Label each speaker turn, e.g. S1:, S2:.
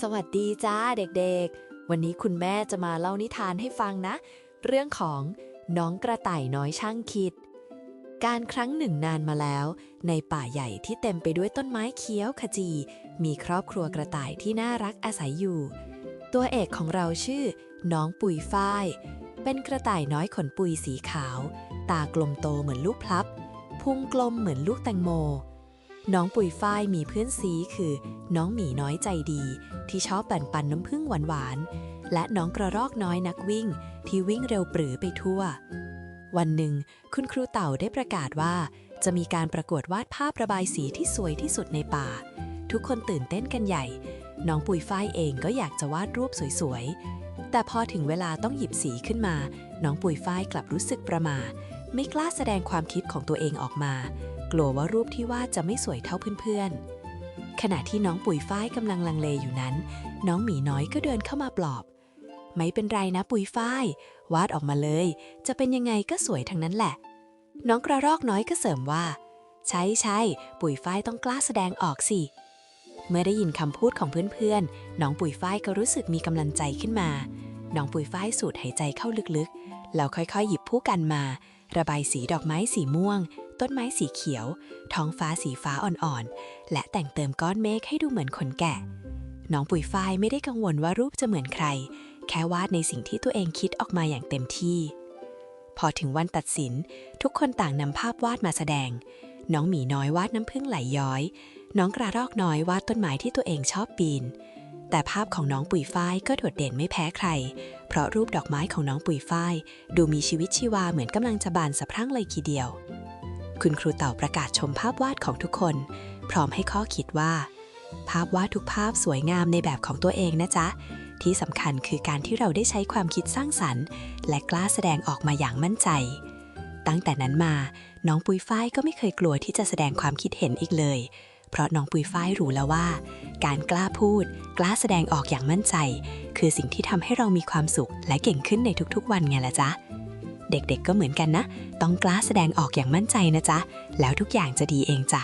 S1: สวัสดีจ้าเด็กๆ วันนี้คุณแม่จะมาเล่านิทานให้ฟังนะ เรื่องของน้องกระต่ายน้อยช่างคิด การครั้งหนึ่งนานมาแล้ว ในป่าใหญ่ที่เต็มไปด้วยต้นไม้เขียวขจี มีครอบครัวกระต่ายที่น่ารักอาศัยอยู่ ตัวเอกของเราชื่อ น้องปุยฝ้าย เป็นกระต่ายน้อยขนปุยสีขาว ตากลมโตเหมือนลูกพลับ พุงกลมเหมือนลูกแตงโม น้องปุ๋ยฝ้ายมีเพื่อนซีคือ น้องหมีน้อยใจดี ที่ชอบแบ่งปันน้ำผึ้งหวานๆ และน้องกระรอกน้อยนักวิ่ง ที่วิ่งเร็วปรือไปทั่ว วันหนึ่ง คุณครูเต่าได้ประกาศว่า จะมีการประกวดวาดภาพระบายสีที่สวยที่สุดในป่า ทุกคนตื่นเต้นกันใหญ่ น้องปุ๋ยฝ้ายเองก็อยากจะวาดรูปสวยๆ แต่พอถึงเวลาต้องหยิบสีขึ้นมา น้องปุ๋ยฝ้ายกลับรู้สึกประหมา ไม่กล้าแสดงความคิดของตัวเองออกมา กลัวว่ารูปที่วาดจะไม่สวยเท่าเพื่อนๆ ขณะที่น้องปุ๋ยฝ้ายกำลังลังเลอยู่นั้น น้องหมีน้อยก็เดินเข้ามาปลอบ ไม่เป็นไรนะปุ๋ยฝ้าย วาดออกมาเลย จะเป็นยังไงก็สวยทั้งนั้นแหละ น้องกระรอกน้อยก็เสริมว่า ใช่ใช่ปุ๋ยฝ้ายต้องกล้าแสดงออกสิ เมื่อได้ยินคำพูดของเพื่อนๆ น้องปุ๋ยฝ้ายก็รู้สึกมีกำลังใจขึ้นมา น้องปุ๋ยฝ้ายสูดหายใจเข้าลึกๆ แล้วค่อยๆ หยิบผู้กันมา ระบายสีดอกไม้สีม่วง ต้นไม้สีเขียว ท้องฟ้าสีฟ้าอ่อนๆ และแต่งเติมก้อนเมฆให้ดูเหมือนคนแก่น้องปุ๋ยฝ้ายไม่ได้กังวลว่ารูปจะเหมือนใคร แค่วาดในสิ่งที่ตัวเองคิดออกมาอย่างเต็มที่ พอถึงวันตัดสิน ทุกคนต่างนำภาพวาดมาแสดง น้องหมีน้อยวาดน้ำผึ้งไหลย้อย น้องกระรอกน้อยวาดต้นไม้ที่ตัวเองชอบปีนแต่ภาพของน้องปุ๋ยฝ้ายก็โดดเด่นไม่แพ้ใคร เพราะรูปดอกไม้ของน้องปุ๋ยฝ้าย ดูมีชีวิตชีวาเหมือนกำลังจะบานสะพรั่งเลยทีเดียว คุณครูเต่าประกาศชมภาพวาดของทุกคน พร้อมให้ข้อคิดว่า ภาพวาดทุกภาพสวยงามในแบบของตัวเองนะจ๊ะ ที่สำคัญคือการที่เราได้ใช้ความคิดสร้างสรรค์ และกล้าแสดงออกมาอย่างมั่นใจ ตั้งแต่นั้นมา น้องปุยฝ้ายก็ไม่เคยกลัวที่จะแสดงความคิดเห็นอีกเลย เพราะน้องปุยฝ้ายรู้แล้วว่า การกล้าพูด กล้าแสดงออกอย่างมั่นใจ คือสิ่งที่ทำให้เรามีความสุข และเก่งขึ้นในทุกๆ วันไงล่ะจ๊ะ เด็กๆก็เหมือนกันนะ ต้องกล้าแสดงออกอย่างมั่นใจนะจ๊ะ แล้วทุกอย่างจะดีเองจ้ะ